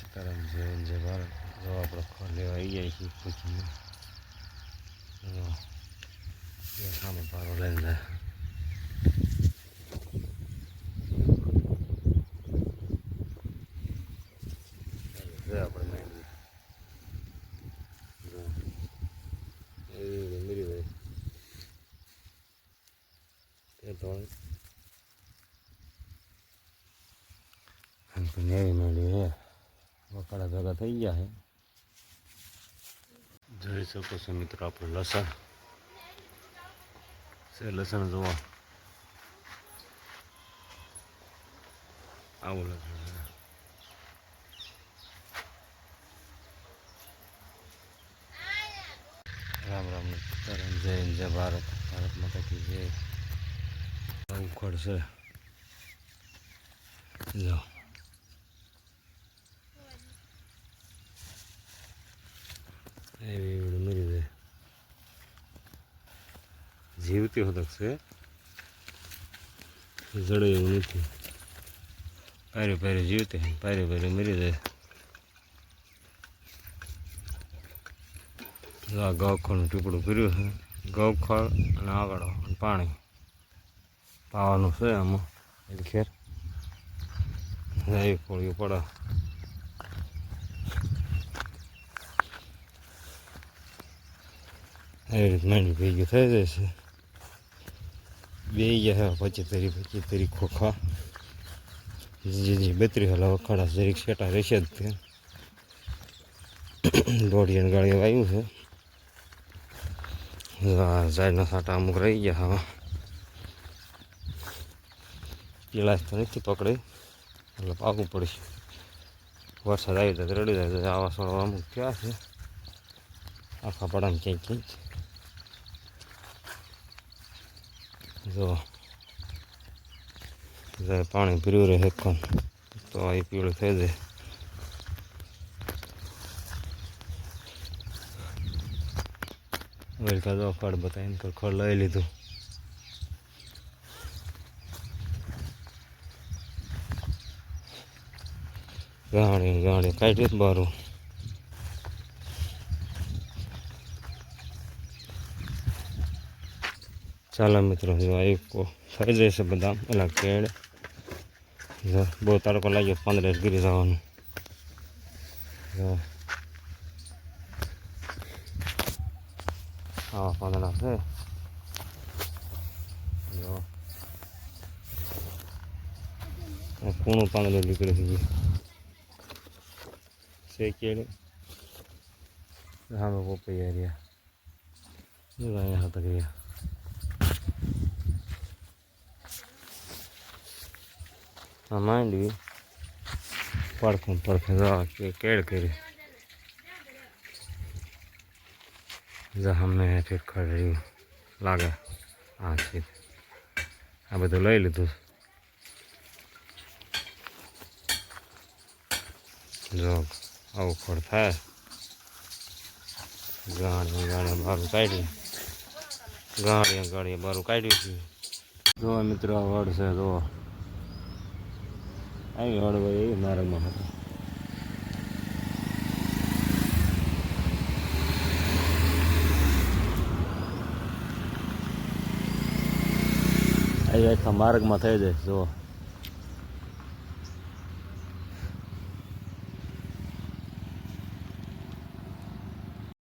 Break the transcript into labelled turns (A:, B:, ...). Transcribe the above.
A: સીતારામ હિન્દ, જય ભારત. જો આપણે ખોળ લેવા આવી જાય છીએ પૂછીને સામે પારો લઈને જાય જો આપણે માંડી જો ભેગા થઈ ગયા છે જોઈ શકો છો મિત્રો આપણું લસણ. છે લસણ જોવા. આવું લસણ છે. રામ રામ સીતારામ જય જય ભારત. ભારત માતા કી જય. ઉખડ છે. એવી મરી જાય જીવતી હોતક છે જડે એવું નથી પારે પારે જીવતી પારે પારે મરી જાય આ ગૌખળનું ટુકડું કર્યું છે ગૌખળ અને આગળ અને પાણી પાવાનું છે આમાં એટલે ખેર એ કોળીઓ પડે એવી માંડી ભેગી થઈ છે બે ગયા પછી તરી પછી તરી ખોખા જે જે બત્રી હલા વખાડા જરીક સેટા રહેશે જ તે દોઢિયાની ગાડીઓ આવ્યું છે ઝાડના સાટા અમુક રહી ગયા હવે પીળાશ તો નથી પકડે એટલે પાકવું પડશે વરસાદ આવી જાય તો રડી જાય આવા સોળવા અમુક ક્યાં છે આખા પડામાં ક્યાંક ક્યાંક જો પાણી પીર્યું રહે હેકન તો એ પીળું થઈ જાય. વેલકા જો ખડ બતાવીને તો ખડ લઈ લીધું. ગાણી ગાણી કાઢ્યું બારું. ચાલો મિત્રો, જો આ એક થઈ જશે બધા એલા કેળ. બહુ તડકો લાગ્યો પંદર ગીરી જવાનું. હા પાંદડા છે. કૂણું પાંદડું નીકળી ગયું છે કેળે. હા પોપૈયા રહ્યા. અહીંયા હતા ગયા આ માંડવી. પડખું પડખું જવા કે કેળ કરી. જહામને ઠીક ખડ્યું લાગે આ છે. આ બધું લઈ લીધું જો આવું ખોડ થાય. ગાણી ગાણી બારું કાઢ્યું ગાડીએ ગાડીએ બારું કાઢ્યું જો મિત્રો વડ છે, જો આવી હળવાઈ એ મારામાં હતો આવી આખા માર્ગમાં થઈ જાય જો